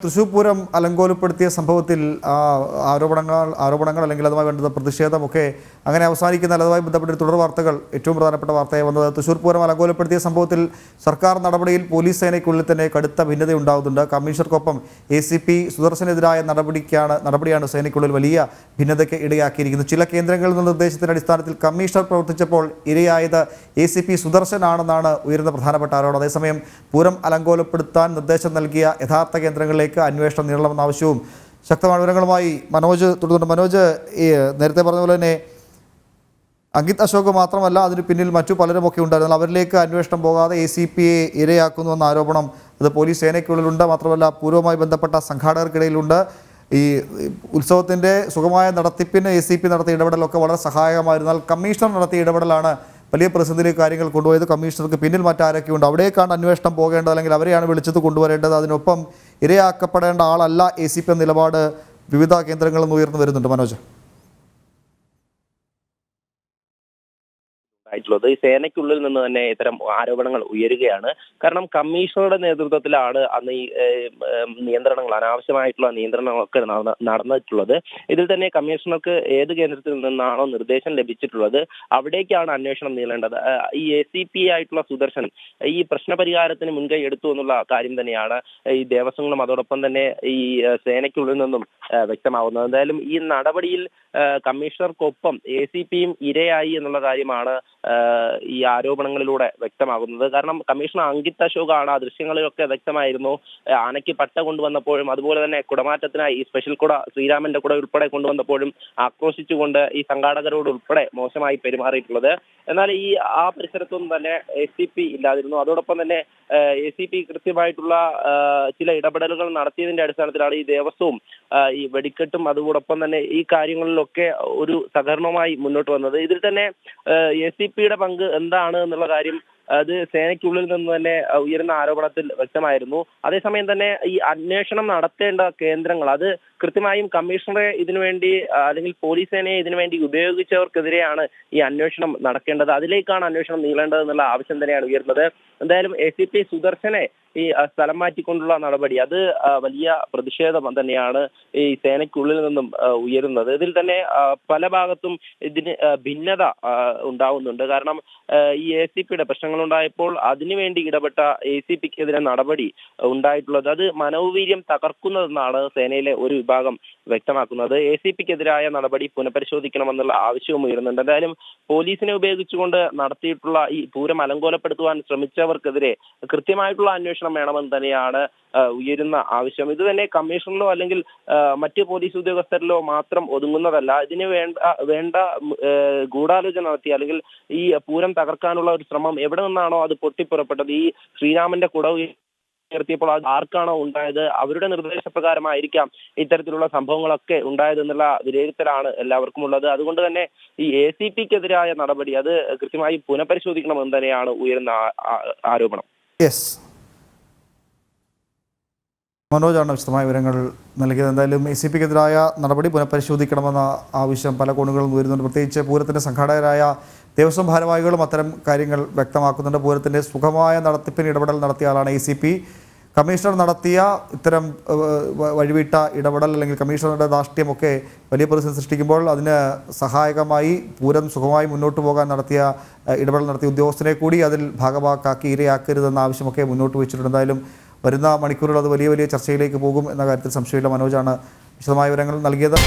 തൃശൂർ പൂരം അലങ്കോലപ്പെടുത്തിയ സംഭവത്തിൽ ആരോപണങ്ങൾ ആരോപണങ്ങൾ അല്ലെങ്കിൽ അതുമായി ബന്ധപ്പെട്ട പ്രതിഷേധമൊക്കെ അങ്ങനെ അവസാനിക്കുന്ന അതുമായി ബന്ധപ്പെട്ട തുടർ വാർത്തകൾ ഏറ്റവും പ്രധാനപ്പെട്ട വാർത്തയായി വന്നത് തൃശൂർ പൂരം അലങ്കോലപ്പെടുത്തിയ സംഭവത്തിൽ സർക്കാർ നടപടിയിൽ പോലീസ് സേനയ്ക്കുള്ളിൽ തന്നെ കടുത്ത ഭിന്നതയുണ്ടാകുന്നുണ്ട് കമ്മീഷണർക്കൊപ്പം എ സി പി സുദർശനെതിരായ നടപടിക്കാണ് നടപടിയാണ് സേനയ്ക്കുള്ളിൽ വലിയ ഭിന്നതയ്ക്ക് ഇടയാക്കിയിരിക്കുന്നത്. ചില കേന്ദ്രങ്ങളിൽ നിന്ന് നിർദ്ദേശത്തിന്റെ അടിസ്ഥാനത്തിൽ കമ്മീഷണർ പ്രവർത്തിച്ചപ്പോൾ ഇരയായത് എ സി പി സുദർശനാണെന്നാണ് ഉയരുന്ന പ്രധാനപ്പെട്ട ആരോപണം. അതേസമയം പൂരം അലങ്കോലപ്പെടുത്താൻ നിർദ്ദേശം നൽകിയ യഥാർത്ഥ കേന്ദ്രങ്ങളിലേക്ക് അന്വേഷണം നീളണമെന്ന ആവശ്യവും ശക്തമായ വിവരങ്ങളുമായി മനോജ് തുടർന്നുണ്ട്. മനോജ് ഈ നേരത്തെ പറഞ്ഞ പോലെ തന്നെ അങ്കിത് അശോക് മാത്രമല്ല അതിന് പിന്നിൽ മറ്റു പലരുമൊക്കെ ഉണ്ടായിരുന്നു അവരിലേക്ക് അന്വേഷണം പോകാതെ എ സി പി എ ഇരയാക്കുന്നുവെന്ന ആരോപണം അത് പോലീസ് സേനയ്ക്കുള്ളിലുണ്ട്. മാത്രമല്ല പൂർവമായി ബന്ധപ്പെട്ട സംഘാടകർക്കിടയിലുണ്ട്. ഈ ഉത്സവത്തിന്റെ സുഖമായ നടത്തിപ്പിന് എ സി പി നടത്തിയ ഇടപെടലൊക്കെ വളരെ സഹായകമായിരുന്നാൽ കമ്മീഷണർ നടത്തിയ ഇടപെടലാണ് വലിയ പ്രതിസന്ധിയിലേക്ക് കാര്യങ്ങൾ കൊണ്ടുപോയത് കമ്മീഷണർക്ക് പിന്നിൽ മറ്റാരൊക്കെയുണ്ട് അവിടേക്കാണ് അന്വേഷണം പോകേണ്ടത് അല്ലെങ്കിൽ അവരെയാണ് വിളിച്ചത് കൊണ്ടുവരേണ്ടത്. അതിനൊപ്പം ഇരയാക്കപ്പെടേണ്ട ആളല്ല എ സി പി നിലപാട് വിവിധ കേന്ദ്രങ്ങളിൽ നിന്ന് ഉയർന്നു വരുന്നുണ്ട്. മനോജ്. ആയിട്ടുള്ളത് ഈ സേനയ്ക്കുള്ളിൽ നിന്ന് തന്നെ ഇത്തരം ആരോപണങ്ങൾ ഉയരുകയാണ്. കാരണം കമ്മീഷണറുടെ നേതൃത്വത്തിലാണ് അന്ന് ഈ നിയന്ത്രണങ്ങൾ അനാവശ്യമായിട്ടുള്ള നിയന്ത്രണങ്ങളൊക്കെ നടന്നിട്ടുള്ളത്. ഇതിൽ തന്നെ കമ്മീഷണർക്ക് ഏത് കേന്ദ്രത്തിൽ നിന്നാണോ നിർദ്ദേശം ലഭിച്ചിട്ടുള്ളത് അവിടേക്കാണ് അന്വേഷണം നീളേണ്ടത്. ഈ എ സി പി ആയിട്ടുള്ള സുദർശൻ ഈ പ്രശ്നപരിഹാരത്തിന് മുൻകൈ എടുത്തു എന്നുള്ള കാര്യം തന്നെയാണ് ഈ ദേവസ്വങ്ങളും അതോടൊപ്പം തന്നെ ഈ സേനയ്ക്കുള്ളിൽ നിന്നും വ്യക്തമാവുന്നത്. എന്തായാലും ഈ നടപടിയിൽ കമ്മീഷണർക്കൊപ്പം എ സി പിയും ഇരയായി എന്നുള്ള കാര്യമാണ് ഈ ആരോപണങ്ങളിലൂടെ വ്യക്തമാകുന്നത്. കാരണം കമ്മീഷണർ അങ്കിത് അശോകാണ് ആ ദൃശ്യങ്ങളിലൊക്കെ വ്യക്തമായിരുന്നു. ആനയ്ക്ക് പട്ട കൊണ്ടുവന്നപ്പോഴും അതുപോലെ തന്നെ കുടമാറ്റത്തിനായി ഈ സ്പെഷ്യൽ കുട ശ്രീരാമന്റെ കുട ഉൾപ്പെടെ കൊണ്ടുവന്നപ്പോഴും ആക്രോശിച്ചുകൊണ്ട് ഈ സംഘാടകരോട് ഉൾപ്പെടെ മോശമായി പെരുമാറിയിട്ടുള്ളത്. എന്നാൽ ഈ ആ പരിസരത്തൊന്നും തന്നെ എ സി പി ഇല്ലാതിരുന്നു. അതോടൊപ്പം തന്നെ എ സി പി കൃത്യമായിട്ടുള്ള ചില ഇടപെടലുകൾ നടത്തിയതിന്റെ അടിസ്ഥാനത്തിലാണ് ഈ ദേവസ്വവും ഈ വെടിക്കെട്ടും അതോടൊപ്പം തന്നെ ഈ കാര്യങ്ങളിലൊക്കെ ഒരു സഹകരണവുമായി മുന്നോട്ട് വന്നത്. ഇതിൽ തന്നെ എ സി പിയുടെ പങ്ക് എന്താണ് എന്നുള്ള കാര്യം അത് സേനയ്ക്കുള്ളിൽ നിന്ന് തന്നെ ഉയരുന്ന ആരോപണത്തിൽ വ്യക്തമായിരുന്നു. അതേസമയം തന്നെ ഈ അന്വേഷണം നടത്തേണ്ട കേന്ദ്രങ്ങൾ അത് കൃത്യമായും കമ്മീഷണറെ ഇതിനുവേണ്ടി അല്ലെങ്കിൽ പോലീസ് സേനയെ ഇതിനുവേണ്ടി ഉപയോഗിച്ചവർക്കെതിരെയാണ് ഈ അന്വേഷണം നടക്കേണ്ടത്. അതിലേക്കാണ് അന്വേഷണം നീളേണ്ടത് എന്നുള്ള ആവശ്യം തന്നെയാണ് ഉയർന്നത്. എന്തായാലും എ സി പി സുദർശനെ ഈ സ്ഥലം മാറ്റിക്കൊണ്ടുള്ള നടപടി അത് വലിയ പ്രതിഷേധം തന്നെയാണ് ഈ സേനയ്ക്കുള്ളിൽ നിന്നും ഉയരുന്നത്. ഇതിൽ തന്നെ പല ഭാഗത്തും ഇതിന് ഭിന്നത ഉണ്ടാവുന്നുണ്ട്. കാരണം ഈ എ സി പിയുടെ പ്രശ്നങ്ങളുണ്ടായപ്പോൾ അതിനുവേണ്ടി ഇടപെട്ട എ സി പിക്കെതിരെ നടപടി ഉണ്ടായിട്ടുള്ളത്. അത് മനോവീര്യം തകർക്കുന്നതെന്നാണ് സേനയിലെ ഒരു വിഭാഗം വ്യക്തമാക്കുന്നത്. എ സി പിക്കെതിരായ നടപടി പുനഃപരിശോധിക്കണമെന്നുള്ള ആവശ്യവും ഉയരുന്നുണ്ട്. എന്തായാലും പോലീസിനെ ഉപയോഗിച്ചുകൊണ്ട് നടത്തിയിട്ടുള്ള ഈ പൂരം അലങ്കോലപ്പെടുത്തുവാൻ ശ്രമിച്ചവർക്കെതിരെ കൃത്യമായിട്ടുള്ള അന്വേഷണം വേണമെന്ന് തന്നെയാണ് ഉയരുന്ന ആവശ്യം. ഇത് തന്നെ കമ്മീഷണറിലോ അല്ലെങ്കിൽ മറ്റ് പോലീസ് ഉദ്യോഗസ്ഥരിലോ മാത്രം ഒതുങ്ങുന്നതല്ല. ഇതിന് വേണ്ട വേണ്ട ഗൂഢാലോചന നടത്തി അല്ലെങ്കിൽ ഈ പൂരം തകർക്കാനുള്ള ഒരു ശ്രമം എവിടെ നിന്നാണോ അത് പൊട്ടിപ്പുറപ്പെട്ടത്? ഈ ശ്രീരാമന്റെ കുടവ് ഉയർത്തിയപ്പോൾ അത് ആർക്കാണോ ഉണ്ടായത്? അവരുടെ നിർദ്ദേശപ്രകാരമായിരിക്കാം ഇത്തരത്തിലുള്ള സംഭവങ്ങളൊക്കെ ഉണ്ടായതെന്നുള്ള വിലയിരുത്തലാണ് എല്ലാവർക്കും ഉള്ളത്. അതുകൊണ്ട് തന്നെ ഈ എ സി പിക്കെതിരായ നടപടി അത് കൃത്യമായി പുനഃപരിശോധിക്കണമെന്ന് തന്നെയാണ് ഉയരുന്ന ആരോപണം. മനോജാണ് വിശദമായ വിവരങ്ങൾ നൽകിയത്. എന്തായാലും എ സി പിക്കെതിരായ നടപടി പുനഃപരിശോധിക്കണമെന്ന ആവശ്യം പല കോണുകളിൽ നിന്ന് വരുന്നുണ്ട് പ്രത്യേകിച്ച് പൂരത്തിന്റെ സംഘാടകരായ ദേവസ്വം ഭാരവാഹികളും അത്തരം കാര്യങ്ങൾ വ്യക്തമാക്കുന്നുണ്ട്. പൂരത്തിന്റെ സുഖമായ നടത്തിപ്പിന് ഇടപെടൽ നടത്തിയ ആളാണ് എ സി പി കമ്മീഷണർ നടത്തിയ ഇത്തരം വഴിവിട്ട ഇടപെടൽ അല്ലെങ്കിൽ കമ്മീഷണറുടെ ധാർഷ്ട്യമൊക്കെ വലിയ പ്രതിസന്ധി സൃഷ്ടിക്കുമ്പോൾ അതിന് സഹായകമായി പൂരം സുഖമായി മുന്നോട്ട് പോകാൻ നടത്തിയ ഇടപെടൽ നടത്തിയ ഉദ്യോഗസ്ഥനെ കൂടി അതിൽ ഭാഗമാക്കാക്കി ഇരയാക്കരുതെന്ന ആവശ്യമൊക്കെ മുന്നോട്ട് വെച്ചിട്ടുണ്ട്. എന്തായാലും വരുന്ന മണിക്കൂറുകൾ അത് വലിയ വലിയ ചർച്ചയിലേക്ക് പോകും എന്ന കാര്യത്തിൽ സംശയമില്ല. മനോജാണ് വിശദമായ വിവരങ്ങൾ നൽകിയത്.